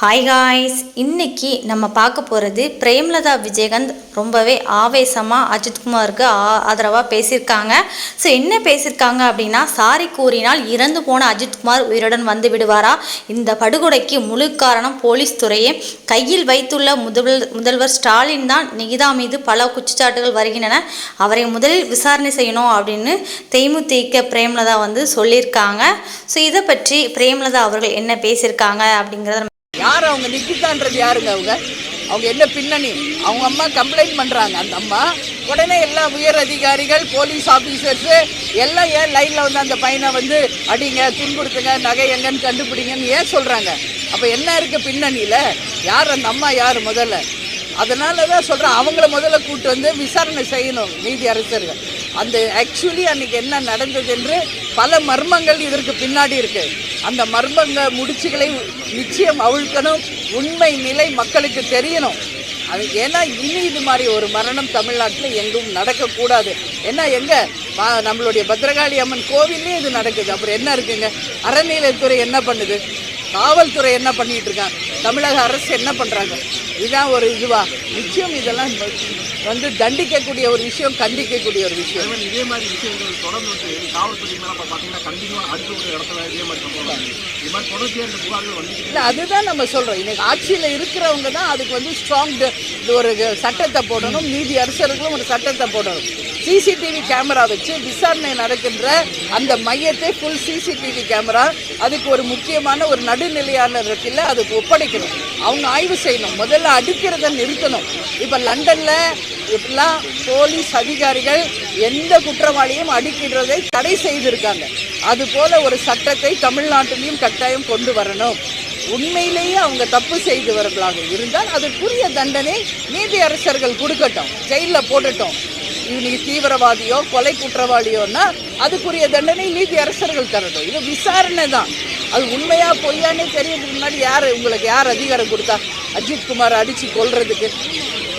Hi guys இன்னைக்கு நம்ம பார்க்க போகிறது பிரேம்லதா விஜயகாந்த் ரொம்பவே ஆவேசமாக அஜித்குமாருக்கு ஆ- ஆதரவாக பேசியிருக்காங்க. ஸோ என்ன பேசியிருக்காங்க அப்படின்னா சாரி கூறினால் இறந்து போன அஜித்குமார் உயிருடன் வந்து விடுவாரா? இந்த படுகொலைக்கு முழு காரணம் போலீஸ் துறையே. கையில் வைத்துள்ள முதல் முதல்வர் ஸ்டாலின் தான் நிகிதா மீது பல குற்றச்சாட்டுகள் வருகின்றன. அவரை முதலில் விசாரணை செய்யணும் அப்படின்னு தேமுதிக பிரேம்லதா வந்து சொல்லியிருக்காங்க. ஸோ இதை பற்றி பிரேம்லதா அவர்கள் என்ன பேசியிருக்காங்க அப்படிங்கிறத யார் அவங்க நிக்கிதான்றது யாருங்க அவங்க? அவங்க என்ன பின்னணி? அவங்க அம்மா கம்ப்ளைண்ட் பண்ணுறாங்க அந்த அம்மா உடனே எல்லா உயர் அதிகாரிகள் போலீஸ் ஆஃபீஸர்ஸு எல்லாம் ஏன் லைனில் வந்து அந்த பையனை வந்து அடிங்க துன்புறுத்துங்க நகை எங்கன்னு கண்டுபிடிங்கன்னு ஏன் சொல்கிறாங்க அப்போ என்ன இருக்குது பின்னணியில்? யார் அந்த அம்மா யார் முதல்ல? அதனால தான் சொல்கிறேன் அவங்கள முதல்ல கூட்டு வந்து விசாரணை செய்யணும் நீதி அரசர்கள். அந்த ஆக்சுவலி அன்னைக்கு என்ன நடந்தது என்று பல மர்மங்கள் இதற்கு பின்னாடி இருக்கு. அந்த மர்மங்க முடிச்சுகளை நிச்சயம் அவிழ்க்கணும் உண்மை நிலை மக்களுக்கு தெரியணும். அது ஏன்னா இனி இது மாதிரி ஒரு மரணம் தமிழ்நாட்டில் எங்கும் நடக்கக்கூடாது. ஏன்னா எங்கே? பா- நம்மளுடைய பத்ரகாளி அம்மன் கோவில்லேயே இது நடக்குது. அப்புறம் என்ன இருக்குங்க? அறநிலையத்துறை என்ன பண்ணுது? காவல்துறை என்ன பண்ணிட்டு இருக்காங்க? தமிழக அரசு என்ன பண்றாங்க? இதுதான் ஒரு இதுவா? நிச்சயம் இதெல்லாம் வந்து தண்டிக்கக்கூடிய ஒரு விஷயம் கண்டிக்கக்கூடிய ஒரு விஷயம். இதே மாதிரி விஷயங்கள் தொடர்ந்து வந்து காவல்துறை மேலே பார்த்தீங்கன்னா கண்டிப்பாக அடுத்த ஒரு இடத்துல இதே மாதிரி சம்பவம் இது மாதிரி தொடர்ச்சியாக இந்த புகார்கள் வந்துட்டு இல்லை அதுதான் நம்ம சொல்றோம். இன்னைக்கு ஆட்சியில் இருக்கிறவங்க தான் அதுக்கு வந்து ஸ்ட்ராங் ஒரு சட்டத்தை போடணும் நீதி அரசர்களும் ஒரு சட்டத்தை போடணும். சிசிடிவி கேமரா வச்சு விசாரணை நடக்கின்ற அந்த மையத்தை ஃபுல் சிசிடிவி கேமரா அதுக்கு ஒரு முக்கியமான ஒரு நடுநிலையான இருக்குல்ல அதுக்கு ஒப்படைக்கணும். அவங்க ஆய்வு செய்யணும். முதல்ல அடிக்கிறத நிறுத்தணும். இப்போ லண்டனில் இப்பெல்லாம் போலீஸ் அதிகாரிகள் எந்த குற்றவாளியும் அடுக்கிடுறதை தடை செய்திருக்காங்க. அதுபோல ஒரு சட்டத்தை தமிழ்நாட்டிலையும் கட்டாயம் கொண்டு வரணும். உண்மையிலேயே அவங்க தப்பு செய்தவர்களாக இருந்தால் அதற்குரிய தண்டனை நீதி அரசர்கள் கொடுக்கட்டும். ஜெயிலில் போடட்டும். இன்னைக்கு தீவிரவாதியோ கொலை குற்றவாளியோன்னா அதுக்குரிய தண்டனை நீதி அரசர்கள் தரட்டும் இது விசாரணை தான். அது உண்மையா பொய்யானே தெரியறதுக்கு முன்னாடி யார் உங்களுக்கு யார் அதிகாரம் கொடுத்தா? அஜித் குமார் அடிச்சு கொல்றதுக்கு.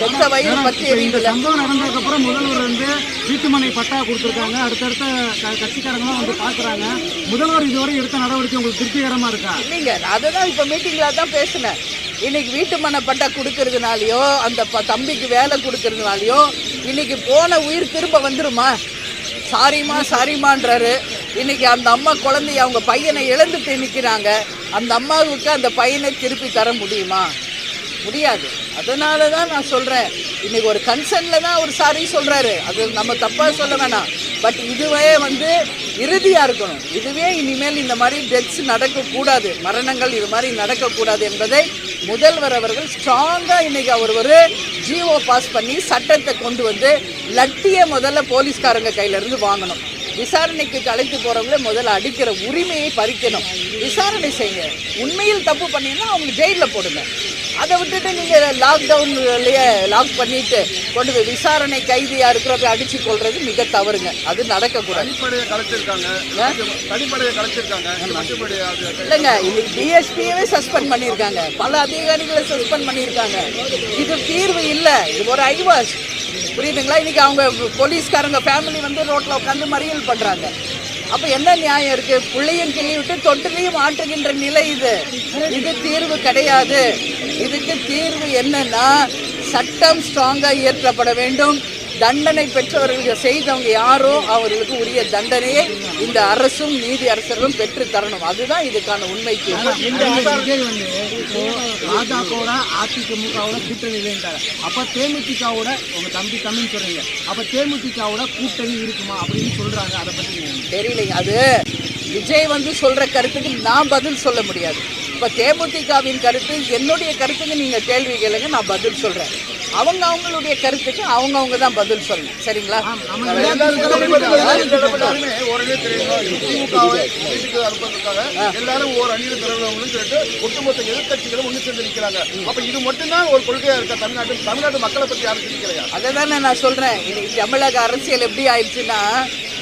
சொந்த வயிறு பத்தி இந்த எரியுதுல சம்பவம் நடந்ததுக்கப்புறம் முதல்வர் வந்து வீட்டுமனை பட்டா கொடுத்துருக்காங்க. அடுத்தடுத்த கட்சிக்காரங்களும் வந்து பார்க்குறாங்க. முதல்வர் இதுவரை எடுத்த நடவடிக்கை உங்களுக்கு திருப்திகரமாக இருக்கா? இல்லைங்க அதை தான் இப்போ மீட்டிங்கில் தான் பேசினேன். இன்னைக்கு வீட்டு மனை பட்டா கொடுக்கறதுனாலயோ அந்த தம்பிக்கு வேலை கொடுக்கறதுனாலயோ இன்னைக்கு போன உயிர் திரும்ப வந்துருமா? சாரிம்மா சாரிம்மான்றாரு. இன்னைக்கு அந்த அம்மா குழந்தைய அவங்க பையனை இழந்துட்டு நிற்கிறாங்க அந்த அம்மாவுக்கு அந்த பையனை திருப்பி தர முடியுமா? முடியாது. அதனால தான் நான் சொல்கிறேன் இன்னைக்கு ஒரு கன்சர்னில் தான் ஒரு சாரி சொல்கிறாரு அது நம்ம தப்பாக சொல்ல வேணாம். பட் இதுவே வந்து இறுதியாக இருக்கணும். இதுவே இனிமேல் இந்த மாதிரி டெத்ஸ் நடக்கக்கூடாது. மரணங்கள் இது மாதிரி நடக்கக்கூடாது என்பதை முதல்வர் அவர்கள் ஸ்ட்ராங்காக இன்னைக்கு அவர் ஒரு ஜிஓ பாஸ் பண்ணி சட்டத்தை கொண்டு வந்து லட்டியை முதல்ல போலீஸ்காரங்க கையிலேருந்து வாங்கணும். விசாரணைக்கு அழைத்து போறவங்கள முதல்ல அடிக்கிற உரிமையை பறிக்கணும். விசாரணை செய்யுங்க. உண்மையில் தப்பு பண்ணீங்கன்னா அவங்க ஜெயிலில் போடுங்க. அதை விட்டுட்டு நீங்க லாக்டவுன்லயே லாக் பண்ணிட்டு கொண்டு போய் விசாரணை கைதியா இருக்கிறவங்க அடிச்சு கொள்றது மிக தவறுங்க. அது நடக்கக்கூடாது. இல்லைங்க இன்னைக்கு டிஎஸ்பியவே சஸ்பெண்ட் பண்ணியிருக்காங்க. பல அதிகாரிகளை சஸ்பெண்ட் பண்ணியிருக்காங்க. இது தீர்வு இல்லை. இது ஒரு ஐவாஸ் புரியுதுங்களா? இன்னைக்கு அவங்க போலீஸ்காரங்க ஃபேமிலி வந்து ரோட்ல உட்காந்து மறியல் பண்றாங்க. அப்ப என்ன நியாயம் இருக்கு? புள்ளையும் கிள்ளி விட்டு தொட்டிலையும் ஆட்டுகின்ற நிலை இது. இது தீர்வு கிடையாது. இதுக்கு தீர்வு என்னன்னா சட்டம் ஸ்ட்ராங்காக இயற்றப்பட வேண்டும். தண்டனை பெற்றவர்கள் செய்தவங்க யாரோ அவர்களுக்கு உரிய தண்டனையை இந்த அரசும் நீதி அரசர்களும் பெற்று தரணும். அதுதான் இதுக்கான உண்மை தீர்வு இந்த விஜய் வந்து இப்போ பாஜகவோட அதிமுகவோட கூட்டணி இல்லைன்றாங்க அப்ப தேமுதிகவோட உங்க தம்பி தமிழ் சொல்றீங்க. அப்ப தேமுதிகவோட கூட்டணி இருக்குமா அப்படின்னு சொல்றாங்க அதை பத்தி? தெரியலைங்க அது விஜய் வந்து சொல்ற கருத்துக்கு நான் பதில் சொல்ல முடியாது. இப்ப தேமுதிகவின் கருத்து என்னுடைய கருத்துக்கு நீங்க கேள்வி கேளுங்க நான் பதில் சொல்றேன். அவங்க அவங்களுடைய கருத்துக்கு அவங்க அவங்க தான் பதில் சொல்லணும். சரிங்களா? எல்லாருமே ஒரே அணியில் திரளவங்களும் சொல்லிட்டு ஒட்டுமொத்த எதிர்கட்சிகளும் ஒன்று சேர்ந்து நிற்கிறாங்க அப்ப இது மட்டும்தான் ஒரு கொள்கையா இருக்கா? தமிழ்நாட்டு தமிழ்நாட்டு மக்களை பத்தி யாரும் சிந்திக்கலையா? அதை தானே நான் சொல்றேன். தமிழக அரசியல் எப்படி ஆயிடுச்சுன்னா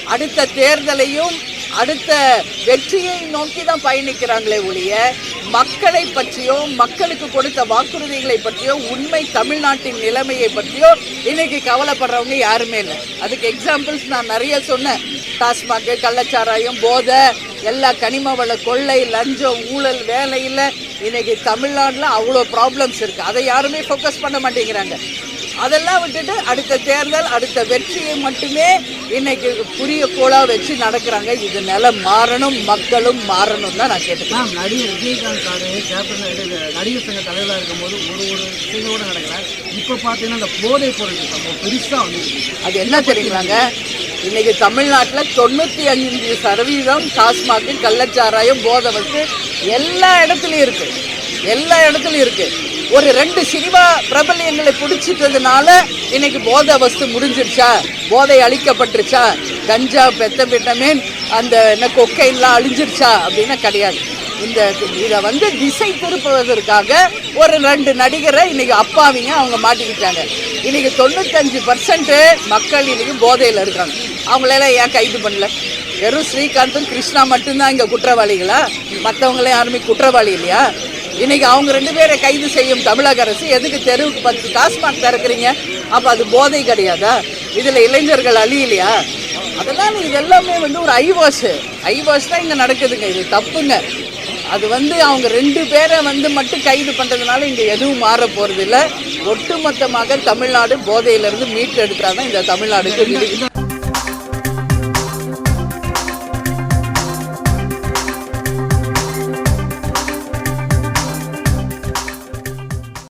அடுத்த தேர்தலையும் அடுத்த வெற்றியை நோக்கி தான் பயணிக்கிறாங்களே ஒழிய மக்களை பற்றியோ மக்களுக்கு கொடுத்த வாக்குறுதிகளை பற்றியோ உண்மை தமிழ்நாட்டின் நிலைமையை பற்றியோ இன்னைக்கு கவலைப்படுறவங்க யாருமே இல்லை. அதுக்கு எக்ஸாம்பிள்ஸ் நான் நிறைய சொன்னேன். டாஸ்மாக் கள்ளச்சாராயம் போதை எல்லா கனிம வள கொள்ளை லஞ்சம் ஊழல் வேலை இல்லை. இன்னைக்கு தமிழ்நாட்டில் அவ்வளோ ப்ராப்ளம்ஸ் இருக்குது அதை யாருமே ஃபோக்கஸ் பண்ண மாட்டேங்கிறாங்க. அதெல்லாம் விட்டுட்டு அடுத்த தேர்தல் அடுத்த வெற்றியை மட்டுமே இன்னைக்கு புரிய கோலா வச்சு நடக்கிறாங்க. இது நிலம் மாறணும் மக்களும் மாறணும் தான் நான் கேட்டுக்கிறேன். நடிகர் விஜயகாந்த் சார் கேப்டன் இது நடிகர் சங்க தலைவராக இருக்கும்போது ஒரு ஒரு விஷயங்களோட நடக்கல இப்போ பார்த்தீங்கன்னா இந்த போதைப் பொருள் சம்பவம் பெருசாக வந்து அது என்ன தெரியுங்களாங்க இன்னைக்கு தமிழ்நாட்டில் தொண்ணூற்றி அஞ்சு சதவீதம் டாஸ்மாக்கு கள்ளச்சாராயம் போதை வச்சு எல்லா இடத்துலையும் இருக்கு. எல்லா இடத்துலையும் இருக்கு. ஒரு ரெண்டு சினிமா பிரபல்யங்களை பிடிச்சிட்டதுனால இன்னைக்கு போதை வஸ்து முடிஞ்சிருச்சா? போதை அழிக்கப்பட்டுருச்சா? கஞ்சா பெத்தமிட்டமீன் அந்த என்ன கொக்கைன்லாம் அழிஞ்சிருச்சா? அப்படின்னா கிடையாது. இந்த இதை வந்து திசை திருப்புவதற்காக ஒரு ரெண்டு நடிகரை இன்னைக்கு அப்பாவிங்க அவங்க மாட்டிக்கிட்டாங்க. இன்னைக்கு தொண்ணூத்தஞ்சு பர்சன்ட் மக்கள் இன்னைக்கு போதையில் இருக்காங்க. அவங்களெல்லாம் ஏன் கைது பண்ணல? வெறும் ஸ்ரீகாந்தும் கிருஷ்ணா மட்டும்தான் இங்கே குற்றவாளிகளா? மற்றவங்களாம் யாருமே குற்றவாளி இல்லையா? இன்னைக்கு அவங்க ரெண்டு பேரை கைது செய்யும் தமிழக அரசு. எதுக்கு தெருவுக்கு பத்து டாஸ்மாக் திறக்கிறீங்க? அப்போ அது போதை கிடையாதா? இதில் இளைஞர்கள் அழியலையா? அதெல்லாம் இது எல்லாமே வந்து ஒரு ஐவாஷ் ஐவாஷ் தான் இங்கே நடக்குதுங்க. இது தப்புங்க. அது வந்து அவங்க ரெண்டு பேரை வந்து மட்டும் கைது பண்ணுறதுனால இங்கே எதுவும் மாற போகிறது இல்லை ஒட்டுமொத்தமாக தமிழ்நாடு போதையிலிருந்து மீட்டெடுத்தால் தான் இந்த தமிழ்நாடுக்கு